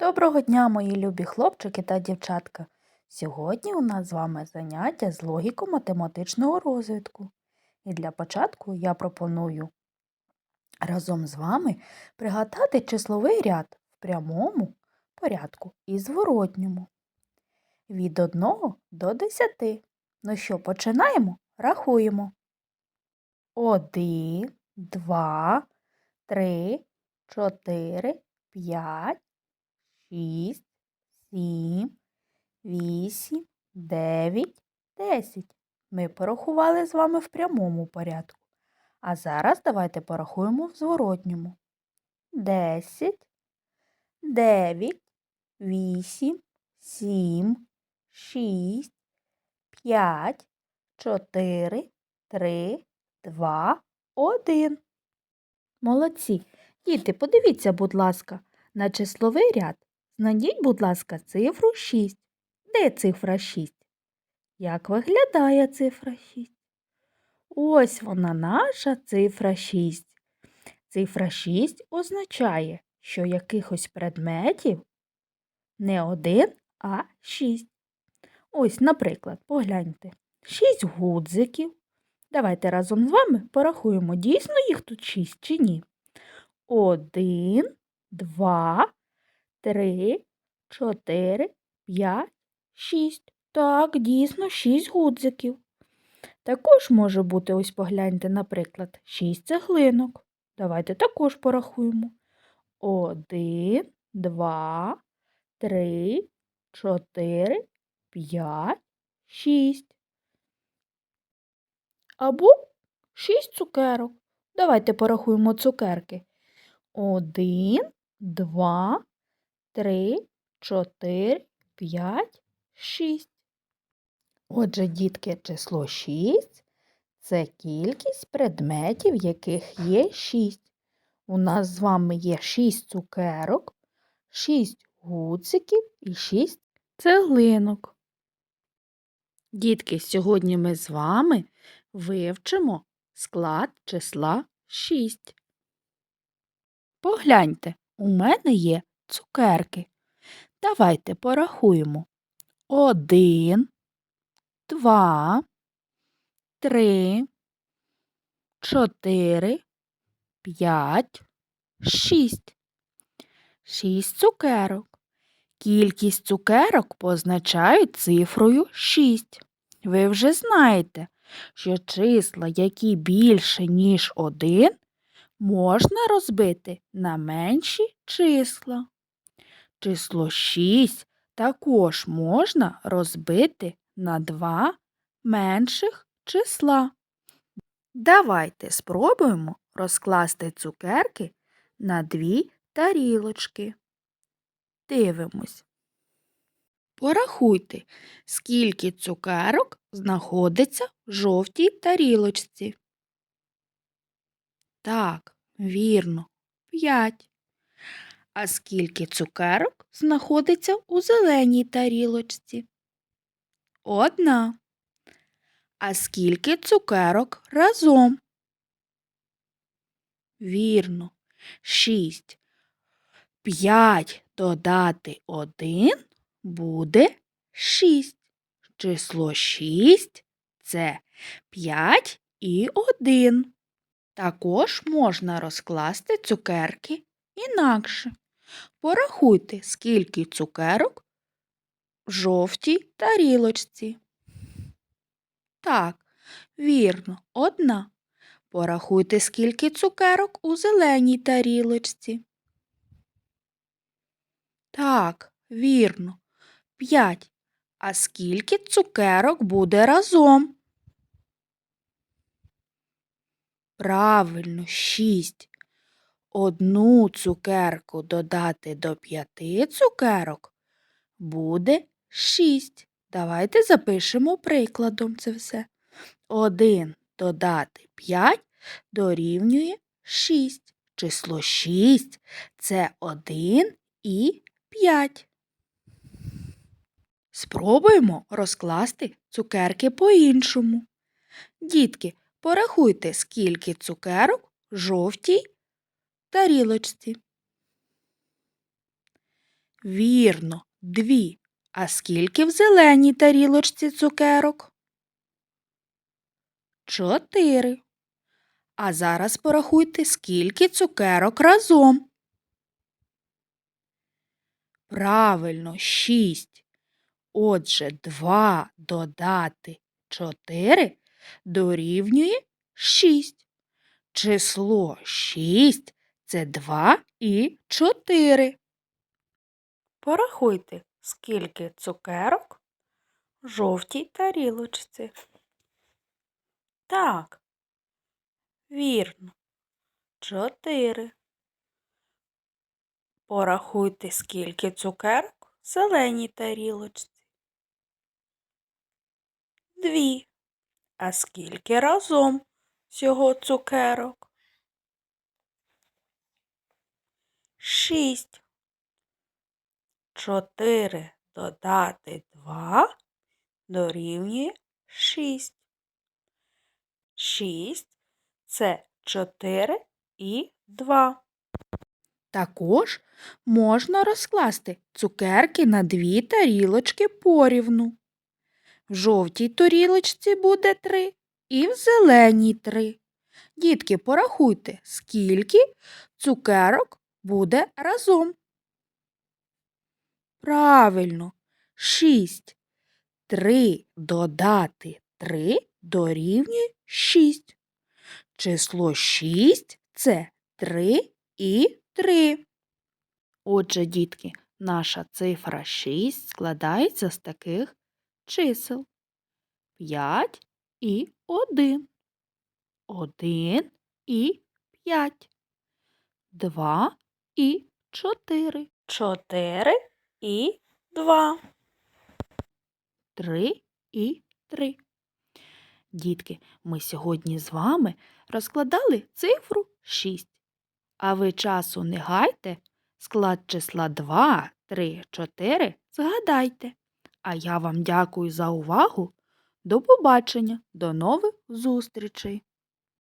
Доброго дня, мої любі хлопчики та дівчатка. Сьогодні у нас з вами заняття з логіко-математичного розвитку. І для початку я пропоную разом з вами пригадати числовий ряд в прямому порядку і зворотньому. Від 1 до 10. Ну що, починаємо? Рахуємо. 1, 2, 3, 4, 5, шість, сім, вісім, дев'ять, десять. Ми порахували з вами в прямому порядку. А зараз давайте порахуємо в зворотньому. Десять, дев'ять, вісім, сім, шість, п'ять, чотири, три, два, один. Молодці. Діти, подивіться, будь ласка, на числовий ряд знайдіть, будь ласка, цифру 6. Де цифра 6? Як виглядає цифра 6? Ось вона наша цифра 6. Цифра 6 означає, що якихось предметів не один, а 6. Ось, наприклад, погляньте. 6 гудзиків. Давайте разом з вами порахуємо, дійсно їх тут 6 чи ні. Один, два, три, чотири, п'ять, шість. Так, дійсно, шість гудзиків. Також може бути, ось погляньте, наприклад, шість цеглинок. Давайте також порахуємо. Один, два, три, чотири, п'ять, шість. Або шість цукерок. Давайте порахуємо цукерки. Один, два, три, чотири, п'ять, шість. Отже, дітки, число шість це кількість предметів, яких є шість. У нас з вами є шість цукерок, шість гуциків і шість цеглинок. Дітки, сьогодні ми з вами вивчимо склад числа 6. Погляньте, у мене є цукерки. Давайте порахуємо. Один, два, три, чотири, п'ять, шість. Шість цукерок. Кількість цукерок позначають цифрою 6. Ви вже знаєте, що числа, які більше, ніж один, можна розбити на менші числа. Число 6 також можна розбити на два менших числа. Давайте спробуємо розкласти цукерки на дві тарілочки. Дивимось. Порахуйте, скільки цукерок знаходиться в жовтій тарілочці. Так, вірно, п'ять. А скільки цукерок знаходиться у зеленій тарілочці? Одна. А скільки цукерок разом? Вірно, шість. П'ять додати один буде шість. Число шість це п'ять і один. Також можна розкласти цукерки інакше. Порахуйте, скільки цукерок в жовтій тарілочці. Так, вірно, одна. Порахуйте, скільки цукерок у зеленій тарілочці. Так, вірно, п'ять. А скільки цукерок буде разом? Правильно, шість. Одну цукерку додати до п'яти цукерок буде шість. Давайте запишемо прикладом це все. Один додати п'ять дорівнює шість. Число шість це один і п'ять. Спробуємо розкласти цукерки по-іншому. Дітки, порахуйте, скільки цукерок в жовтій тарілочці. Вірно, дві. А скільки в зеленій тарілочці цукерок? Чотири. А зараз порахуйте, скільки цукерок разом. Правильно, шість. Отже, два додати чотири дорівнює шість. Число шість це два і чотири. Порахуйте, скільки цукерок в жовтій тарілочці. Так, вірно, чотири. Порахуйте, скільки цукерок в зеленій тарілочці. Дві. А скільки разом всього цукерок? Шість. Чотири додати два дорівнює шість. Шість це чотири і два. Також можна розкласти цукерки на дві тарілочки порівну. В жовтій тарілочці буде три і в зеленій три. Дітки, порахуйте, скільки цукерок буде разом. Правильно, шість. Три додати три дорівнює шість. Число шість це три і три. Отже, дітки, наша цифра 6 складається з таких чисел 5 і 1, 1 і 5, 2 і 4, 4 і 2, 3 і 3. Дітки, ми сьогодні з вами розкладали цифру 6. А ви часу не гайте, склад числа 2, 3, 4 згадайте. А я вам дякую за увагу. До побачення, до нових зустрічей!